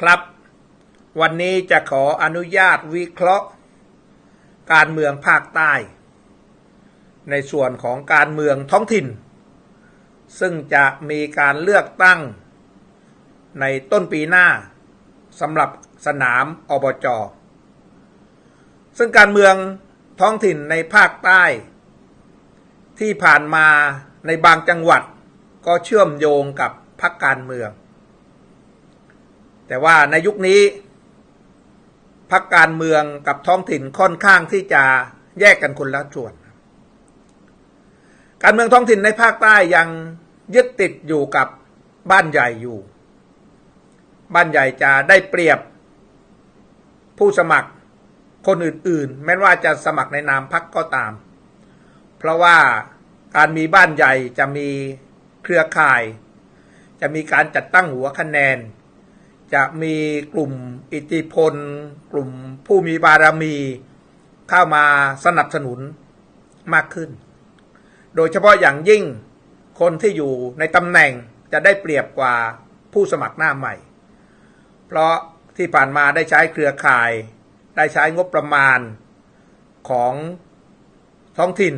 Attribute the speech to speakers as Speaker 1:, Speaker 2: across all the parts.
Speaker 1: ครับ วันนี้จะขออนุญาตวิเคราะห์ การเมืองภาคใต้ ในส่วนของการเมืองท้องถิ่น ซึ่งจะมีการเลือกตั้ง ในต้นปีหน้าสำหรับสนามอบจ ซึ่งการเมืองท้องถิ่นในภาคใต้ ที่ผ่านมาในบางจังหวัดก็เชื่อมโยงกับพรรคการเมือง แต่ว่าในยุคนี้พรรคการเมืองกับท้องถิ่นค่อนข้างที่จะแยกกันคนละส่วน การเมืองท้องถิ่นในภาคใต้ยังยึดติดอยู่กับบ้านใหญ่อยู่ บ้านใหญ่จะได้เปรียบผู้สมัครคนอื่น ๆ แม้ว่าจะสมัครในนามพรรคก็ตาม เพราะว่าการมีบ้านใหญ่จะมีเครือข่าย จะมีการจัดตั้งหัวคะแนน จะมีกลุ่มอิทธิพล กลุ่มผู้มีบารมีเข้ามาสนับสนุนมากขึ้น โดยเฉพาะอย่างยิ่งคนที่อยู่ในตำแหน่งจะได้เปรียบกว่าผู้สมัครหน้าใหม่ เพราะที่ผ่านมาได้ใช้เครือข่าย ได้ใช้งบประมาณของท้องถิ่น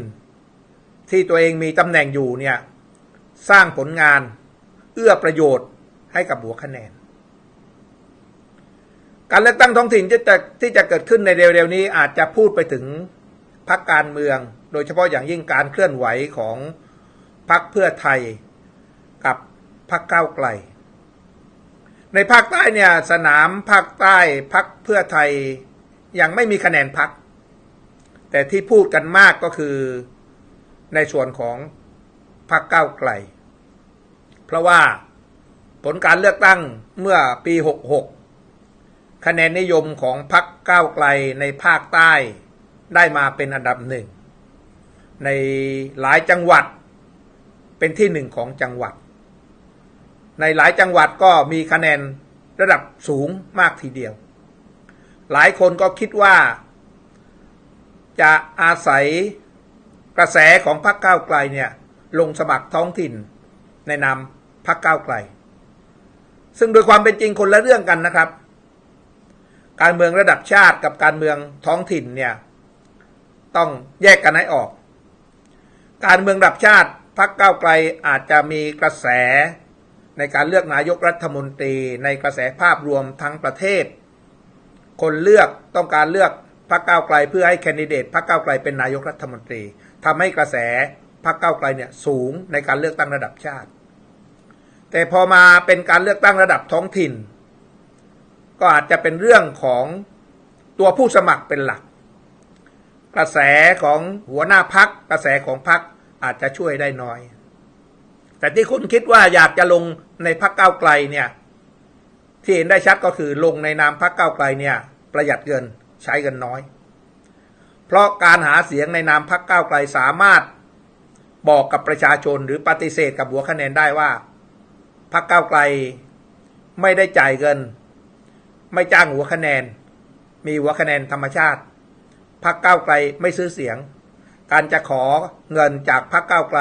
Speaker 1: ที่ตัวเองมีตำแหน่งอยู่เนี่ย สร้างผลงานเอื้อประโยชน์ให้กับหัวคะแนน การเลือกตั้งท้องถิ่นที่จะที่จะเกิดขึ้นในเร็วๆนี้อาจจะพูดไปถึงพรรคการเมือง โดยเฉพาะอย่างยิ่งการเคลื่อนไหวของพรรคเพื่อไทยกับพรรคก้าวไกล ในภาคใต้เนี่ยสนามภาคใต้พรรคเพื่อไทยยังไม่มีคะแนนพรรคแต่ที่พูดกันมากก็คือในส่วนของพรรคก้าวไกล เพราะว่าผลการเลือกตั้งเมื่อปี 66 คะแนนนิยมของพรรคก้าวไกลในภาคใต้ได้มาเป็นอันดับหนึ่ง ในหลายจังหวัดเป็นที่หนึ่งของจังหวัด ในหลายจังหวัดก็มีคะแนนระดับสูงมากทีเดียว หลายคนก็คิดว่า จะอาศัยกระแสของพรรคก้าวไกลเนี่ยลงสมัครท้องถิ่นในนามพรรคก้าวไกล ซึ่งโดยความเป็นจริงคนละเรื่องกันนะครับ การเมืองระดับชาติกับการเมืองท้องถิ่นเนี่ยต้องแยกกันให้ออก การเมืองระดับชาติพรรคก้าวไกลอาจจะมีกระแสในการเลือกนายกรัฐมนตรีในกระแสภาพรวมทั้งประเทศ คนเลือกต้องการเลือกพรรคก้าวไกลเพื่อให้แคนดิเดตพรรคก้าวไกลเป็นนายกรัฐมนตรีทำให้กระแสพรรคก้าวไกลเนี่ยสูงในการเลือกตั้งระดับชาติ แต่พอมาเป็นการเลือกตั้งระดับท้องถิ่น ก็อาจจะเป็นเรื่องของตัวผู้สมัครเป็นหลัก กระแสของหัวหน้าพักกระแสของพักอาจจะช่วยได้น้อย แต่ที่คุณคิดว่าอยากจะลงในพักเก้าไกลเนี่ย ที่เห็นได้ชัดก็คือลงในนามพักเก้าไกลเนี่ย ประหยัดเงินใช้เงินน้อย เพราะการหาเสียงในนามพักเก้าไกลสามารถบอกกับประชาชนหรือปฏิเสธกับหัวคะแนนได้ว่าพักเก้าไกลไม่ได้จ่ายเงิน ไม่จ้างหัวคะแนน มีหัวคะแนนธรรมชาติพักเก้าไกลไม่ซื้อเสียง การจะขอเงินจากพักเก้าไกล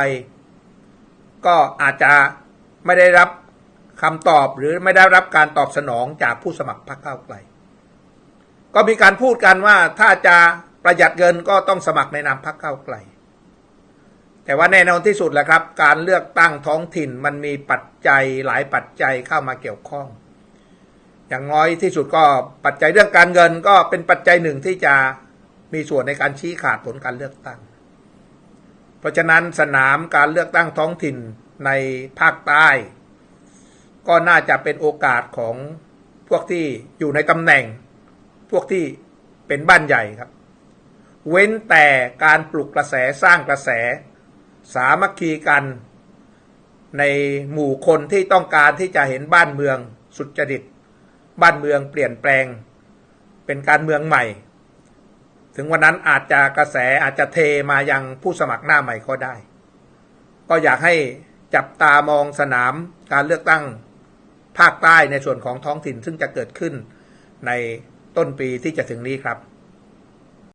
Speaker 1: ก็อาจจะไม่ได้รับคำตอบหรือไม่ได้รับการตอบสนองจากผู้สมัครพรรคก้าไกล ก็มีการพูดกันว่าถ้าจะประหยัดเงินก็ต้องสมัครในนามพรรคก้าไกล แต่ว่าแน่นอนที่สุดแหละครับ การเลือกตั้งท้องถิ่นมันมีปัจจัยหลายปัจจัยเข้ามาเกี่ยวข้อง อย่างน้อยที่สุดก็ปัจจัยเรื่องการเงินก็เป็นปัจจัยหนึ่งที่จะมีส่วนในการชี้ขาดผลการเลือกตั้ง เพราะฉะนั้นสนามการเลือกตั้งท้องถิ่นในภาคใต้ ก็น่าจะเป็นโอกาสของพวกที่อยู่ในตำแหน่ง พวกที่เป็นบ้านใหญ่ครับ เว้นแต่การปลุกกระแสสร้างกระแส สามัคคีกันในหมู่คนที่ต้องการที่จะเห็นบ้านเมืองสุจริต บ้านเมืองเปลี่ยนแปลง เป็นการเมืองใหม่ ถึงวันนั้นอาจจะกระแสอาจจะเทมายังผู้สมัครหน้าใหม่ก็ได้ ก็อยากให้จับตามองสนามการเลือกตั้งภาคใต้ในส่วนของท้องถิ่นซึ่งจะเกิดขึ้นในต้นปีที่จะถึงนี้ครับ